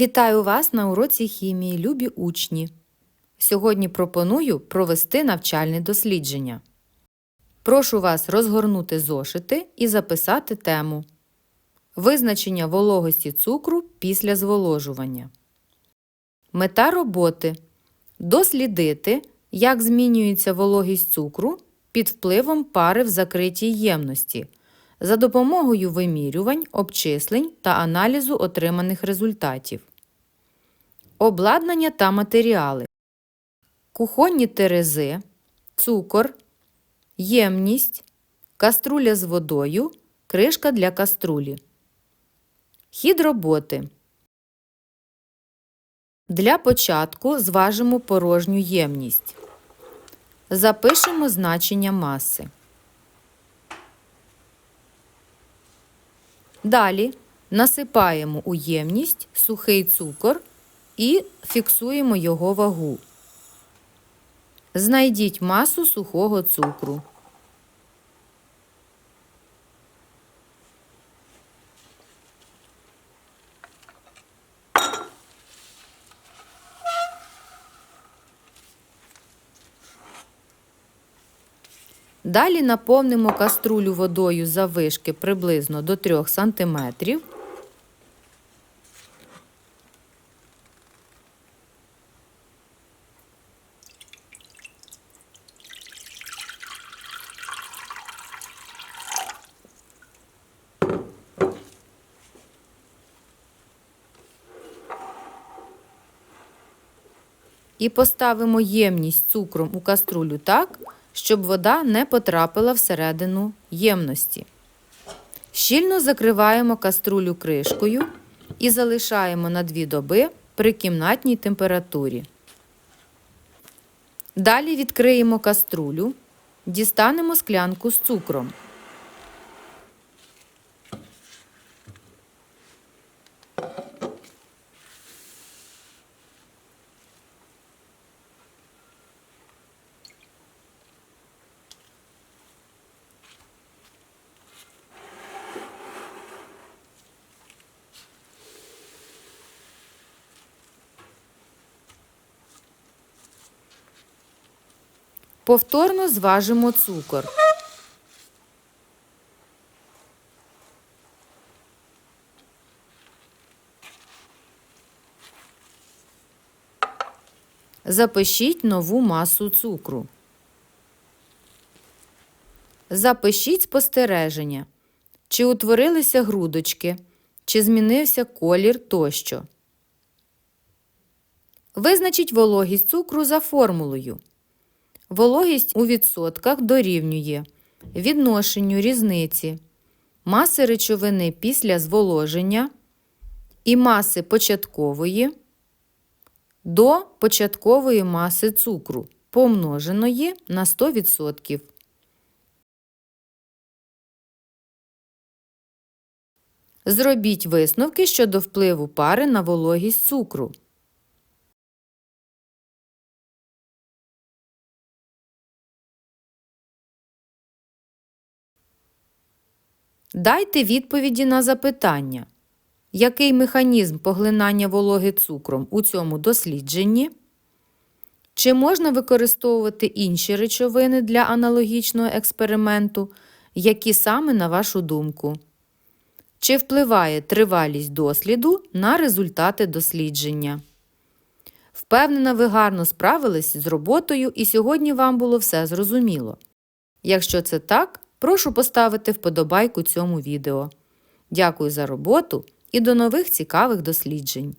Вітаю вас на уроці хімії, любі учні! Сьогодні пропоную провести навчальне дослідження. Прошу вас розгорнути зошити і записати тему Визначення вологості цукру після зволожування. Мета роботи дослідити, як змінюється вологість цукру під впливом пари в закритій ємності за допомогою вимірювань, обчислень та аналізу отриманих результатів. Обладнання та матеріали. Кухонні терези, цукор, ємність, каструля з водою, кришка для каструлі. Хід роботи. Для початку зважимо порожню ємність. Запишемо значення маси. Далі насипаємо у ємність сухий цукор і фіксуємо його вагу. Знайдіть масу сухого цукру. Далі наповнимо каструлю водою заввишки приблизно до 3 см. І поставимо ємність цукром у каструлю так, щоб вода не потрапила всередину ємності. Щільно закриваємо каструлю кришкою і залишаємо на 2 доби при кімнатній температурі. Далі відкриємо каструлю, дістанемо склянку з цукром. Повторно зважимо цукор. Запишіть нову масу цукру. Запишіть спостереження. Чи утворилися грудочки, чи змінився колір тощо. Визначіть вологість цукру за формулою. Вологість у відсотках дорівнює відношенню різниці маси речовини після зволоження і маси початкової до початкової маси цукру, помноженої на 100%. Зробіть висновки щодо впливу пари на вологість цукру. Дайте відповіді на запитання. Який механізм поглинання вологи цукром у цьому дослідженні? Чи можна використовувати інші речовини для аналогічного експерименту, які саме на вашу думку? Чи впливає тривалість досліду на результати дослідження? Впевнена, ви гарно справились з роботою і сьогодні вам було все зрозуміло. Якщо це так, прошу поставити вподобайку цьому відео. Дякую за роботу і до нових цікавих досліджень!